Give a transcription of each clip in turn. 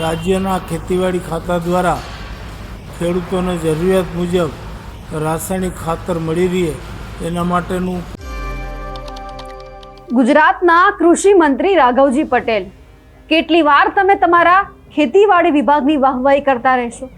રાજ્યના ખેતીવાડી ખાતા દ્વારા ખેડૂતોને જરૂરિયાત મુજબ રાસાયણિક ખાતર મળી રહે એના માટેનું ગુજરાતના કૃષિ મંત્રી રાઘવજી પટેલ, કેટલી વાર તમે તમારા ખેતીવાડી વિભાગની વાહવાહી કરતા રહેશો?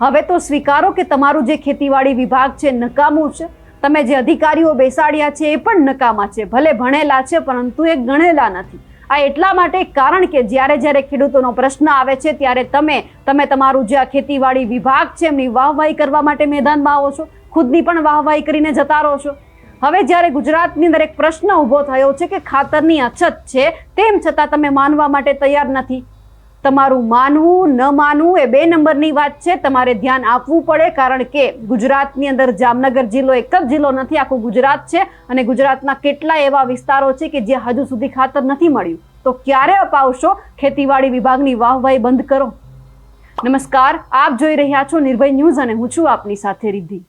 હવે તો સ્વીકારો કે તમારું જે ખેતીવાડી વિભાગ છે નકામું છે. તમે જે અધિકારીઓ બેસાડ્યા છે એ પણ નકામા છે. ભલે ભણેલા છે, પરંતુ એ ગણેલા નથી. આ એટલા માટે કારણ કે જ્યારે જ્યારે ખેડૂતોનો પ્રશ્ન આવે છે, ત્યારે તમે તમે તમારું જે આ ખેતીવાડી વિભાગ છે, એમની વાહવાહી કરવા માટે મેદાનમાં આવો છો, ખુદની પણ વાહવાહી કરીને જતા રહો છો. હવે જ્યારે ગુજરાતની અંદર એક પ્રશ્ન ઊભો થયો છે કે ખાતરની અછત છે, તેમ છતાં તમે માનવા માટે તૈયાર નથી. તમારું માનવું, ન માનવું એ બે નંબરની વાત છે. તમારે ધ્યાન આપવું પડે કારણ કે ગુજરાતની અંદર જામનગર જિલ્લો એક જ જિલ્લો નથી, આખું ગુજરાત છે અને ગુજરાતના કેટલા એવા વિસ્તારો છે કે જ્યાં હજુ સુધી ખાતર નથી મળ્યું. તો ક્યારે અપાવશો? ખેતીવાડી વિભાગની વાહવાહી બંધ કરો. નમસ્કાર, આપ જોઈ રહ્યા છો નિર્ભય ન્યૂઝ અને હું છું આપની સાથે રિદ્ધિ.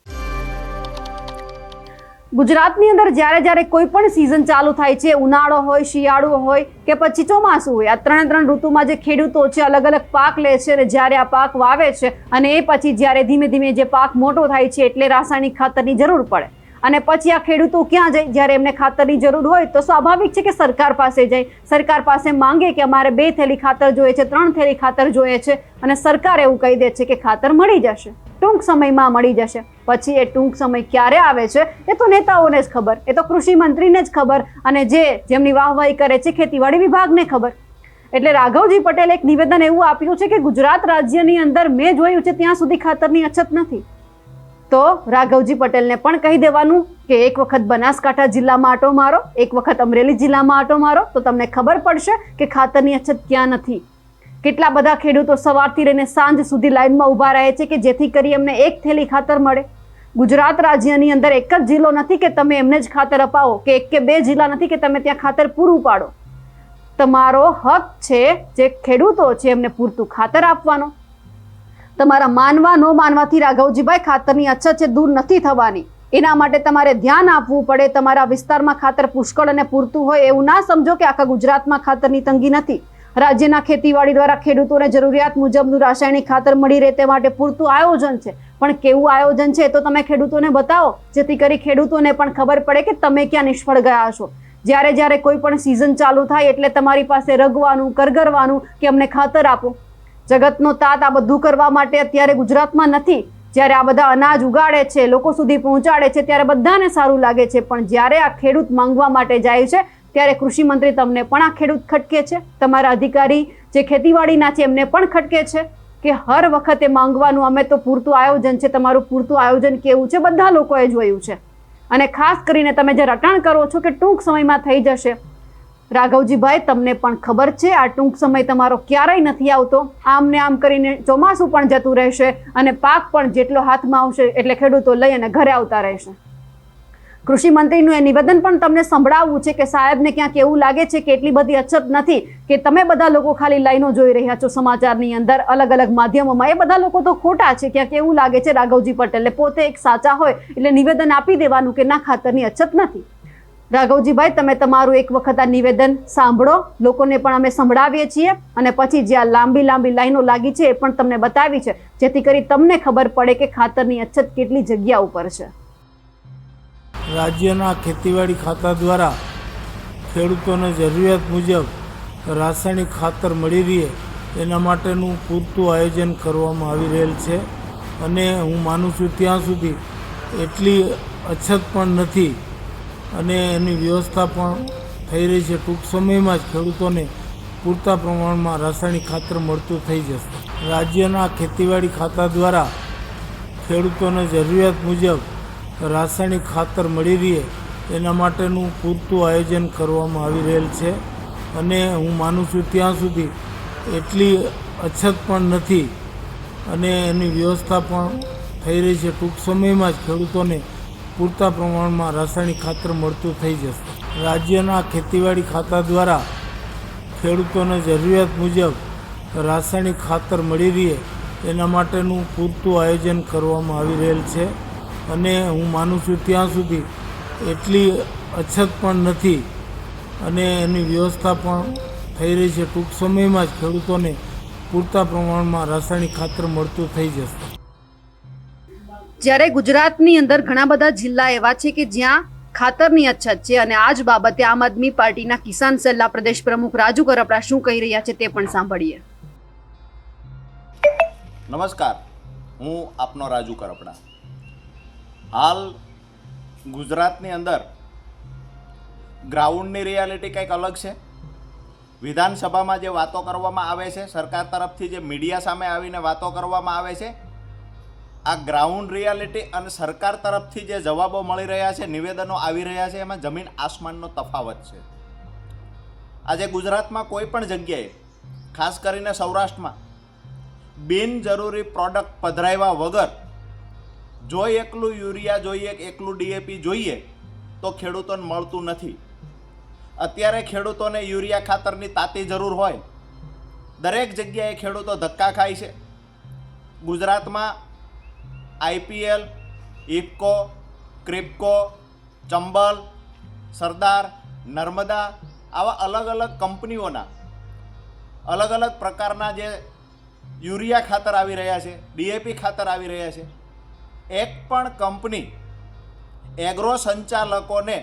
ગુજરાતની અંદર જ્યારે જ્યારે કોઈ પણ સિઝન ચાલુ થાય છે, ઉનાળો હોય, શિયાળો હોય કે પછી ચોમાસું હોય, આ ત્રણે ત્રણ ઋતુમાં જે ખેડૂતો છે, અલગ અલગ પાક લે છે અને જ્યારે આ પાક વાવે છે અને એ પછી જ્યારે ધીમે ધીમે જે પાક મોટો થાય છે, એટલે રાસાયણિક ખાતરની જરૂર પડે. અને પછી આ ખેડૂતો ક્યાં જાય? જ્યારે એમને ખાતરની જરૂર હોય તો સ્વાભાવિક છે કે સરકાર પાસે જાય. સરકાર પાસે માંગે કે અમારે બે થેલી ખાતર જોઈએ છે, ત્રણ થેલી ખાતર જોઈએ છે અને સરકાર એવું કહી દે છે કે ખાતર મળી જશે. ટૂંક સમયમાં મળી જશે. પછી એ ટૂંક સમય ક્યારે આવે છે એ તો નેતાઓને જ ખબર. એ તો કૃષિ મંત્રીને જ ખબર અને જે જેમની વાહવાહી કરે છે ખેતીવાડી વિભાગને ખબર. એટલે રાઘવજી પટેલે એક નિવેદન એવું આપ્યું છે કે ગુજરાત રાજ્યની અંદર મેં જોયું છે ત્યાં સુધી ખાતરની અછત નથી. તો રાઘવજી પટેલને પણ કહી દેવાનું કે એક વખત બનાસકાંઠા જિલ્લામાં આટો મારો, એક વખત અમરેલી જિલ્લામાં આટો મારો, તો તમને ખબર પડશે કે ખાતરની અછત ક્યાં નથી. કેટલા બધા ખેડૂતો સવારથી લઈને સાંજ સુધી લાઇનમાં ઊભા રહે છે કે જેથી કરી એમને એક થેલી ખાતર મળે. ગુજરાત રાજ્યની અંદર એક જ જિલ્લો નથી કે તમે એમને જ ખાતર અપાવો, કે એક કે બે જિલ્લા નથી કે તમે ત્યાં ખાતર પૂરું પાડો. તમારો હક છે જે ખેડૂતો છે એમને પૂરતું ખાતર આપવાનો. તમારા માનવા, ન માનવાથી રાઘવજીભાઈ ખાતરની અછત છે, દૂર નથી થવાની. એના માટે તમારે ધ્યાન આપવું પડે. તમારા વિસ્તારમાં ખાતર પુષ્કળ અને પૂરતું હોય એવું ના સમજો કે આખા ગુજરાતમાં ખાતરની તંગી નથી. રાજ્યના ખેતીવાડી દ્વારા ખેડૂતોને જરૂરિયાત મુજબનું રાસાયણિક ખાતર મળી રહે તે માટે પૂરતું આયોજન છે. પણ કેવું આયોજન છે તો તમે ખેડૂતોને બતાવો. જેથી કરી ખેડૂતોને પણ ખબર પડે કે તમે ક્યાં નિષ્ફળ ગયા છો. જ્યારે જ્યારે કોઈ પણ સિઝન ચાલુ થાય એટલે તમારી પાસે રગવાનું, કરગરવાનું કે અમને ખાતર આપો. જગતનો તાત આ બધું કરવા માટે અત્યારે ગુજરાતમાં નથી. જ્યારે આ બધા અનાજ ઉગાડે છે, લોકો સુધી પહોંચાડે છે, ત્યારે બધાને સારું લાગે છે. પણ જ્યારે આ ખેડૂત માંગવા માટે જાય છે, ત્યારે કૃષિ મંત્રી તમને પણ આ ખેડૂત ખટકે છે. તમારા અધિકારી જે ખેતીવાડીના છે, એમને પણ ખટકે છે કે હર વખતે માંગવાનું અમે તો પૂરતું આયોજન છે. તમારું પૂરતું આયોજન કેવું છે? બધા લોકોએ જોયું છે. અને ખાસ કરીને તમે જે રટાણ કરો છો કે ટૂંક સમયમાં થઈ જશે રાઘવજીભાઈ, તમને પણ ખબર છે, આ ટૂંક સમય તમારો ક્યારેય નથી આવતો. આમ ને આમ કરીને ચોમાસું પણ જતું રહેશે અને પાક પણ જેટલો હાથમાં આવશે એટલે ખેડૂતો લઈ અને ઘરે આવતા રહેશે. કૃષિ મંત્રીનું એ નિવેદન પણ તમને સંભળાવવું છે કે સાહેબને ક્યાંક એવું લાગે છે કે એટલી બધી અછત નથી કે તમે બધા લોકો ખાલી લાઈનો જોઈ રહ્યા છો સમાચારની અંદર, અલગ અલગ માધ્યમોમાં. એ બધા લોકો તો ખોટા છે. ક્યાંક એવું લાગે છે રાઘવજી પટેલે પોતે એક સાચા હોય એટલે નિવેદન આપી દેવાનું કે ના, ખાતરની અછત નથી. રાઘવજીભાઈ, તમે તમારું એક વખત આ નિવેદન સાંભળો. લોકોને પણ અમે સંભળાવીએ છીએ અને પછી જ્યાં લાંબી લાંબી લાઈનો લાગી છે એ પણ તમને બતાવી છે, જેથી કરી તમને ખબર પડે કે ખાતરની અછત કેટલી જગ્યા ઉપર છે. રાજ્યના ખેતીવાડી ખાતા દ્વારા ખેડૂતોને જરૂરિયાત મુજબ રાસાયણિક ખાતર મળી રહે એના માટેનું પૂરતું આયોજન કરવામાં આવી રહેલ છે. અને હું માનું છું ત્યાં સુધી એટલી અછત પણ નથી અને એની વ્યવસ્થા પણ થઈ રહી છે. ટૂંક સમયમાં જ ખેડૂતોને પૂરતા પ્રમાણમાં રાસાયણિક ખાતર મળતું થઈ જશે. રાજ્યના ખેતીવાડી ખાતા દ્વારા ખેડૂતોને જરૂરિયાત મુજબ રાસાયણિક ખાતર મળી રહે એના માટેનું પૂરતું આયોજન કરવામાં આવી રહેલ છે. અને હું માનું છું ત્યાં સુધી એટલી અછત પણ નથી અને એની વ્યવસ્થા પણ થઈ રહી છે. ટૂંક સમયમાં જ ખેડૂતોને પૂરતા પ્રમાણમાં રાસાયણિક ખાતર મળતું થઈ જશે. રાજ્યના ખેતીવાડી ખાતા દ્વારા ખેડૂતોને જરૂરિયાત મુજબ રાસાયણિક ખાતર મળી રહે એના માટેનું પૂરતું આયોજન કરવામાં આવી રહેલ છે અને હું માનું છું ત્યાં સુધી એટલી અછત પણ નથી અને એની વ્યવસ્થા પણ થઈ રહી છે. ટૂંક સમયમાં જ ખેડૂતોને પૂરતા પ્રમાણમાં રાસાયણિક ખાતર મળતું થઈ જશે. જ્યારે ગુજરાતની અંદર ઘણા બધા જિલ્લા એવા છે કે જ્યાં ખાતરની અછત છે અને આ જ બાબતે આમ આદમી પાર્ટીના કિસાન સેલના પ્રદેશ પ્રમુખ રાજુ કરપડા શું કહી રહ્યા છે તે પણ સાંભળીએ. નમસ્કાર. હું આપનો રાજુ કરપડા હાલ ગુજરાતની અંદર ગ્રાઉન્ડની રિયાલિટી કંઈક અલગ છે. વિધાનસભામાં જે વાતો કરવામાં આવે છે, સરકાર તરફથી જે મીડિયા સામે આવીને વાતો કરવામાં આવે છે આ ગ્રાઉન્ડ રિયાલિટી અને સરકાર તરફથી જે જવાબો મળી રહ્યા છે, નિવેદનો આવી રહ્યા છે, એમાં જમીન આસમાનનો તફાવત છે. આજે ગુજરાતમાં કોઈ પણ જગ્યાએ, ખાસ કરીને સૌરાષ્ટ્રમાં, બિનજરૂરી પ્રોડક્ટ પધરાવ્યા વગર જો એકલું યુરિયા જોઈએ, એકલું ડીએપી જોઈએ, તો ખેડૂતોને મળતું નથી. અત્યારે ખેડૂતોને યુરિયા ખાતરની તાતી જરૂર હોય. દરેક જગ્યાએ ખેડૂતો ધક્કા ખાય છે. ગુજરાતમાં આઈપીએલ, ઇફકો, ક્રિપકો, ચંબલ, સરદાર, નર્મદા આવા અલગ અલગ કંપનીઓના અલગ અલગ પ્રકારના જે યુરિયા ખાતર આવી રહ્યા છે, ડીએપી ખાતર આવી રહ્યા છે. એક પણ કંપની એગ્રો સંચાલકોને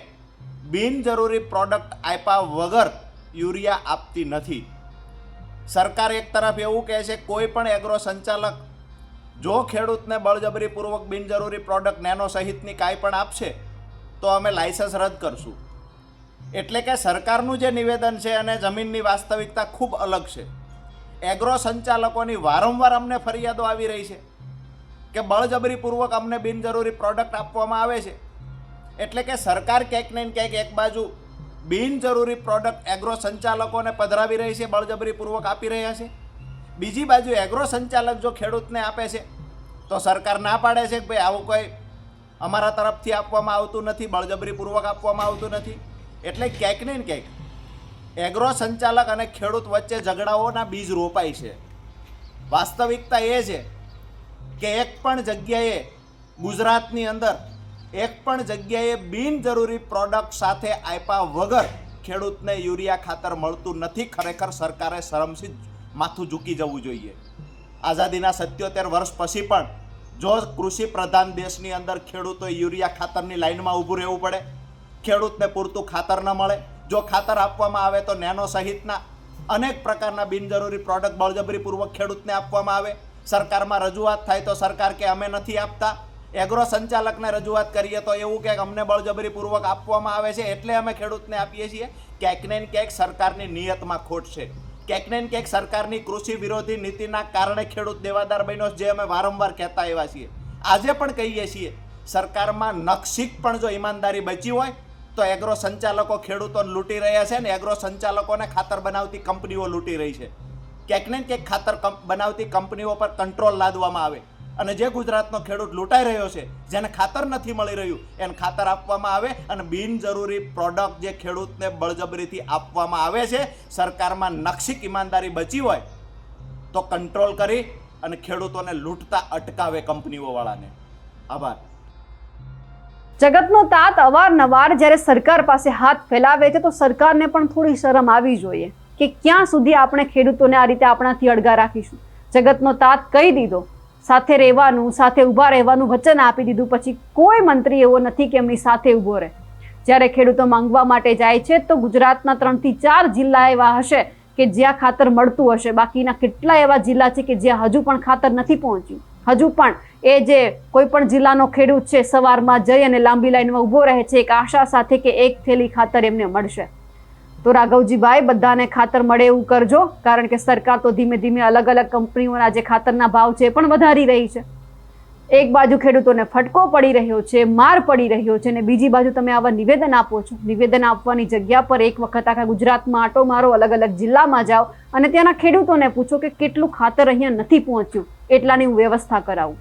બિનજરૂરી પ્રોડક્ટ આપ્યા વગર યુરિયા આપતી નથી. સરકાર એક તરફ એવું કહે છે, કોઈ પણ એગ્રો સંચાલક જો ખેડૂતને બળજબરીપૂર્વક બિનજરૂરી પ્રોડક્ટ નેનો સહિતની કાંઈ પણ આપશે, તો અમે લાયસન્સ રદ કરશું. એટલે કે સરકારનું જે નિવેદન છે અને જમીનની વાસ્તવિકતા ખૂબ અલગ છે. એગ્રો સંચાલકોની વારંવાર અમને ફરિયાદો આવી રહી છે કે બળજબરીપૂર્વક અમને બિનજરૂરી પ્રોડક્ટ આપવામાં આવે છે. એટલે કે સરકાર ક્યાંક ને ક્યાંક એક બાજુ બિનજરૂરી પ્રોડક્ટ એગ્રો સંચાલકોને પધરાવી રહી છે, બળજબરીપૂર્વક આપી રહ્યા છે. બીજી બાજુ એગ્રો સંચાલક જો ખેડૂતને આપે છે, તો સરકાર ના પાડે છે કે ભાઈ આવું કોઈ અમારા તરફથી આપવામાં આવતું નથી, બળજબરીપૂર્વક આપવામાં આવતું નથી. એટલે ક્યાંક ને ક્યાંક એગ્રો સંચાલક અને ખેડૂત વચ્ચે ઝઘડાઓના બીજ રોપાય છે. વાસ્તવિકતા એ છે કે એક પણ જગ્યાએ ગુજરાતની અંદર એક પણ જગ્યાએ બિનજરૂરી પ્રોડક્ટ સાથે આપ્યા વગર ખેડૂતને યુરિયા ખાતર મળતું નથી, ખરેખર સરકારે શરમથી માથું ઝૂકી જવું જોઈએ. આઝાદીના સત્યોતેર વર્ષ પછી પણ જો કૃષિ પ્રધાન દેશની અંદર ખેડૂતો યુરિયા ખાતરની લાઇનમાં ઊભું રહેવું પડે, ખેડૂતને પૂરતું ખાતર ન મળે, જો ખાતર આપવામાં આવે તો નેનો સહિતના અનેક પ્રકારના બિનજરૂરી પ્રોડક્ટ બળજબરીપૂર્વક ખેડૂતને આપવામાં આવે. સરકારમાં રજૂઆત થાય તો સરકાર કે અમે નથી આપતા. એગ્રો સંચાલકને રજૂઆત કરીએ તો એવું કે અમને બળજબરીપૂર્વક આપવામાં આવે છે એટલે અમે ખેડૂતને આપીએ છીએ. ક્યાંક ને ક્યાંક સરકારની નિયતમાં ખોટ છે. ક્યાંક ને ક્યાંક સરકારની કૃષિ વિરોધી નીતિના કારણે ખેડૂત દેવાદાર બન્યો જે અમે વારંવાર કહેતા આવ્યા છીએ. આજે પણ કહીએ છીએ, સરકારમાં નક્ષિક પણ જો ઈમાનદારી બચી હોય, તો એગ્રો સંચાલકો ખેડૂતોને લૂંટી રહ્યા છે ને એગ્રો સંચાલકોને ખાતર બનાવતી કંપનીઓ લૂંટી રહી છે. ક્યાંક ને ક્યાંક ખાતર બનાવતી કંપનીઓ પર કંટ્રોલ લાદવામાં આવે. અને જે ગુજરાતનો ખેડૂત લૂંટાઈ રહ્યો છે, જેને ખાતર નથી મળી રહ્યું, એને ખાતર આપવામાં આવે અને બિનજરૂરી પ્રોડક્ટ જે ખેડૂતને બળજબરીથી આપવામાં આવે છે, સરકારમાં નક્ષિક ઈમાનદારી બચી હોય, તો કંટ્રોલ કરી અને ખેડૂતોને લૂંટતા અટકાવે કંપનીઓવાળાને. આભાર. જગતનો તાત અવારનવાર જ્યારે સરકાર પાસે હાથ ફેલાવે છે, તો સરકારને પણ થોડી શરમ આવી જોઈએ કે ક્યાં સુધી આપણે ખેડૂતોને આ રીતે આપણાથી અડગા રાખીશું. જગતનો તાત કહી દીધો સાથે રહેવાનું, સાથે ઊભા રહેવાનું વચન આપી દીધું. પછી કોઈ મંત્રી એવો નથી કે એમની સાથે ઊભો રહે. જ્યારે ખેડૂતો માંગવા માટે જાય છે, તો ગુજરાતના ત્રણથી ચાર જિલ્લા એવા હશે કે જ્યાં ખાતર મળતું હશે. બાકીના કેટલા એવા જિલ્લા છે કે જ્યાં હજુ પણ ખાતર નથી પહોંચ્યું? હજુ પણ એ જે કોઈ પણ જિલ્લાનો ખેડૂત છે, સવારમાં જઈ અને લાંબી લાઈનમાં ઊભો રહે છે, એક આશા સાથે કે એક થેલી ખાતર એમને મળશે. તો રાઘવજીભાઈ, બધાને ખાતર મળે એવું કરજો, કારણ કે સરકાર તો ધીમે ધીમે અલગ અલગ કંપનીઓના જે ખાતરના ભાવ છે એ પણ વધારી રહી છે. એક બાજુ ખેડૂતોને ફટકો પડી રહ્યો છે, માર પડી રહ્યો છે, અને બીજી બાજુ તમે આવા નિવેદન આપો છો. નિવેદન આપવાની જગ્યા પર એક વખત આખા ગુજરાતમાં આટો મારો, અલગ અલગ જિલ્લામાં જાઓ, અને ત્યાંના ખેડૂતોને પૂછો કે કેટલું ખાતર અહીંયા નથી પહોંચ્યું. એટલાની હું વ્યવસ્થા કરાવું.